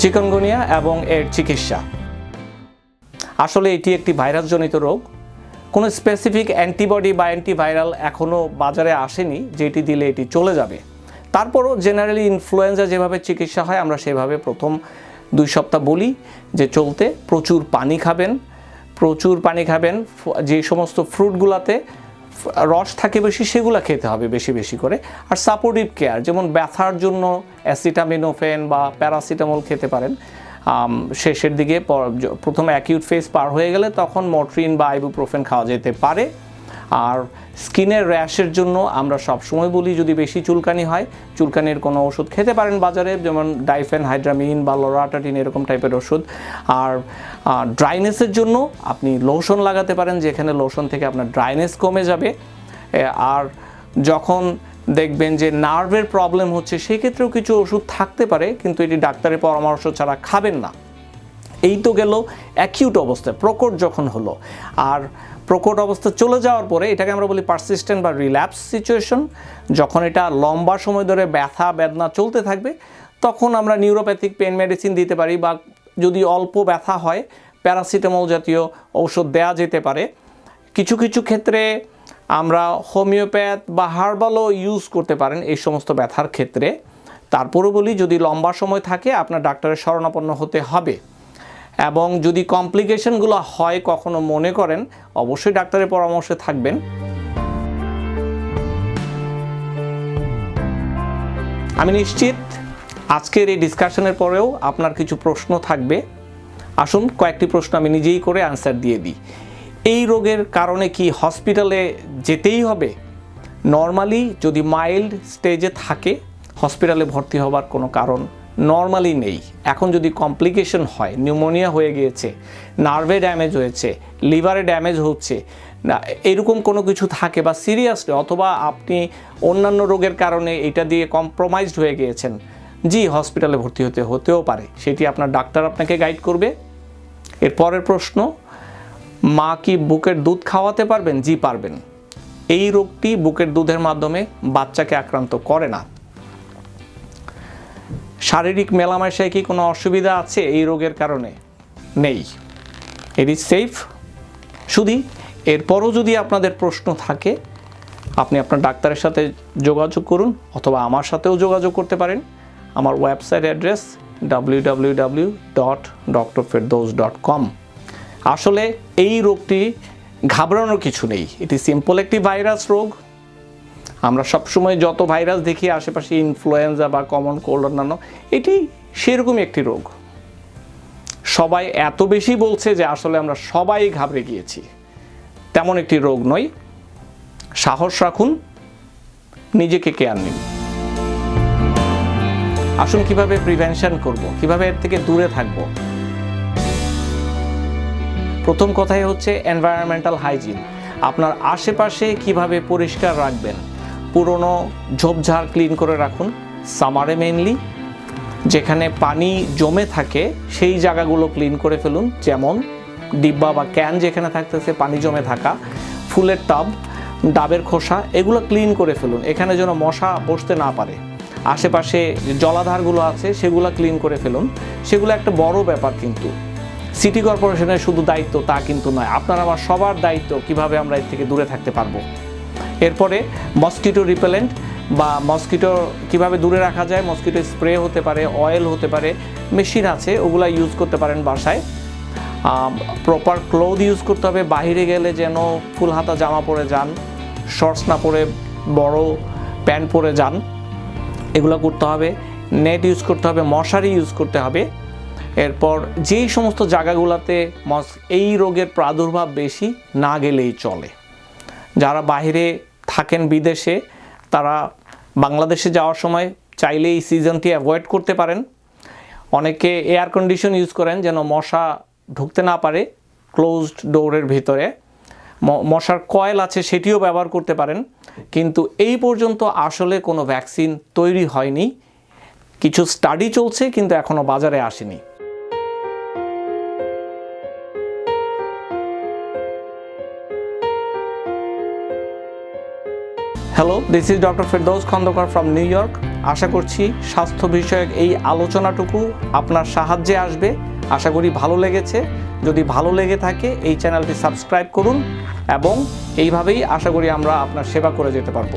Chikungunya এবং এর চিকিৎসা। আসলে এটি একটি ভাইরাসজনিত রোগ। কোনো স্পেসিফিক অ্যান্টিবডি বা অ্যান্টিভাইরাল এখনও বাজারে আসেনি, যেটি দিলে এটি চলে যাবে। তারপরও জেনারেলি ইনফ্লুয়েঞ্জা যেভাবে চিকিৎসা হয়, আমরা সেভাবে প্রথম দুই সপ্তাহ বলি যে চলতে প্রচুর পানি খাবেন। প্রচুর পানি খাবেন যে সমস্ত ফ্রুটগুলাতে রস থাকে বেশি, সেগুলো খেতে হবে বেশি বেশি করে। আর সাপোর্টিভ কেয়ার যেমন ব্যথার জন্য অ্যাসিটামিনোফেন বা প্যারাসিটামল খেতে পারেন। শেষের দিকে প্রথমে অ্যাকিউট ফেজ পার হয়ে গেলে তখন মটরিন বা আইবুপ্রোফেন খাওয়া যেতে পারে। আর স্কিনের র্যাশের জন্য আমরা সবসময় বলি যদি বেশি চুলকানি হয়, চুলকানির কোনো ওষুধ খেতে পারেন বাজারে, যেমন ডাইফেন, হাইড্রামিন বা লোরাটাটিন এরকম টাইপের ওষুধ। আর ড্রাইনেসের জন্য আপনি লোশন লাগাতে পারেন, যেখানে লোশন থেকে আপনার ড্রাইনেস কমে যাবে। আর যখন দেখবেন যে নার্ভের প্রবলেম হচ্ছে, সেক্ষেত্রেও কিছু ওষুধ থাকতে পারে, কিন্তু এটি ডাক্তারের পরামর্শ ছাড়া খাবেন না। এই তো গেল অ্যাকিউট অবস্থায় প্রকট যখন হলো। আর প্রকট অবস্থা চলে যাওয়ার পরে এটাকে আমরা বলি পারসিস্টেন্ট বা রিল্যাপস সিচুয়েশন যখন এটা লম্বা সময় ধরে ব্যথা, বেদনা চলতে থাকবে, তখন আমরা নিউরোপ্যাথিক পেন মেডিসিন দিতে পারি বা যদি অল্প ব্যথা হয় প্যারাসিটামল জাতীয় ঔষধ দেয়া যেতে পারে। কিছু কিছু ক্ষেত্রে আমরা হোমিওপ্যাথ বা হার্বালও ইউজ করতে পারেন এই সমস্ত ব্যথার ক্ষেত্রে। তারপরও বলি যদি লম্বা সময় থাকে, আপনার ডাক্তারের শরণাপন্ন হতে হবে। এবং যদি কমপ্লিকেশনগুলো হয় কখনো মনে করেন, অবশ্যই ডাক্তারের পরামর্শে থাকবেন। আমি নিশ্চিত আজকের এই ডিসকাশনের পরেও আপনার কিছু প্রশ্ন থাকবে। আসুন, কয়েকটি প্রশ্ন আমি নিজেই করে আনসার দিয়ে দিই। এই রোগের কারণে কি হসপিটালে যেতেই হবে? নর্মালি যদি মাইল্ড স্টেজে থাকে হসপিটালে ভর্তি হবার কোনো কারণ নর্মালি নেই। এখন যদি কমপ্লিকেশন হয় নিউমোনিয়া হয়ে গিয়েছে নার্ভে ড্যামেজ হয়েছে লিভারে ড্যামেজ হচ্ছে, না, এরকম কোনো কিছু থাকে বা সিরিয়াসলি অথবা আপনি অন্যান্য রোগের কারণে এটা দিয়ে কম্প্রোমাইজড হয়ে গিয়েছেন, জি হসপিটালে ভর্তি হতে, হতেও পারে। সেটি আপনার ডাক্তার আপনাকে গাইড করবে। এর পরের প্রশ্ন, মা কি বুকের দুধ খাওয়াতে পারবেন? জি, পারবেন। এই রোগটি বুকের দুধের মাধ্যমে বাচ্চাকে আক্রান্ত করে না। শারীরিক মেলামেশায় কি কোনো অসুবিধা আছে এই রোগের কারণে? নেই। এটি সেফ শুধু এরপরও যদি আপনাদের প্রশ্ন থাকে, আপনি আপনার ডাক্তারের সাথে যোগাযোগ করুন অথবা আমার সাথেও যোগাযোগ করতে পারেন। আমার website address W W dot doctor dot com আসলে এই রোগটি ঘাবড়ানোর কিছু নেই। এটি সিম্পল একটি ভাইরাস রোগ। আমরা সবসময় যত ভাইরাস দেখি, আশেপাশে ইনফ্লুয়েঞ্জা বা কমন কোল্ড অন্যান্য, এটি সেরকমই একটি রোগ। সবাই এত বেশি বলছে যে আসলে আমরা সবাই ঘাবড়ে গিয়েছি। তেমন একটি রোগ নয়। সাহস রাখুন, নিজেকে কেয়ার নিন। আসুন কীভাবে প্রিভেনশন করব, কীভাবে এর থেকে দূরে থাকব। প্রথম কথাই হচ্ছে এনভায়রনমেন্টাল হাইজিন আপনার আশেপাশে কীভাবে পরিষ্কার রাখবেন পুরনো ঝোপঝাড় ক্লিন করে রাখুন, সামারে মেনলি যেখানে পানি জমে থাকে, সেই জায়গাগুলো ক্লিন করে ফেলুন। যেমন ডিব্বা বা ক্যান যেখানে থাকতেছে, পানি জমে থাকা। ফুলের টাব, ডাবের খোসা, এগুলো ক্লিন করে ফেলুন। এখানে যেন মশা বসতে না পারে। আশেপাশে জলাধারগুলো আছে, সেগুলো ক্লিন করে ফেলুন। সেগুলো একটা বড় ব্যাপার কিন্তু। সিটি কর্পোরেশনের শুধু দায়িত্ব তা কিন্তু নয়। আপনার আমার সবার দায়িত্ব কীভাবে আমরা এর থেকে দূরে থাকতে পারব। এরপরে মসকিটো রিপেলেন্ট বা মসকিটো কীভাবে দূরে রাখা যায়, মসকিটো স্প্রে হতে পারে, অয়েল হতে পারে, মেশিন আছে, ওগুলা ইউজ করতে পারেন বাসায়। প্রপার ক্লোথ ইউজ করতে হবে বাইরে গেলে যেন ফুল হাতা জামা পরে যান শর্টস না পরে বড় প্যান্ট পরে যান, এগুলো করতে হবে। নেট ইউজ করতে হবে, মশারি ইউজ করতে হবে। এরপর যেই সমস্ত জায়গাগুলোতে মস, এই রোগের প্রাদুর্ভাব বেশি না গেলেই চলে। যারা বাইরে থাকেন বিদেশে, তারা বাংলাদেশে যাওয়ার সময় চাইলে এই সিজনটি অ্যাভয়েড করতে পারেন। অনেকে এয়ার কন্ডিশন ইউজ করেন যেন মশা ঢুকতে না পারে ক্লোজড ডোরের ভিতরে। মশার কয়েল আছে সেটিও ব্যবহার করতে পারেন। কিন্তু এই পর্যন্ত আসলে কোনো ভ্যাকসিন তৈরি হয়নি। কিছু স্টাডি চলছে কিন্তু এখনও বাজারে আসেনি। Hello this is doctor Ferdous Khandakar from New York আশা করছি স্বাস্থ্য বিষয়ক এই আলোচনাটুকু আপনার সাহায্যে আসবে। আশা করি ভালো লেগেছে। যদি ভালো লেগে থাকে, এই চ্যানেলটি সাবস্ক্রাইব করুন এবং এইভাবেই আশা করি আমরা আপনার সেবা করে যেতে পারব।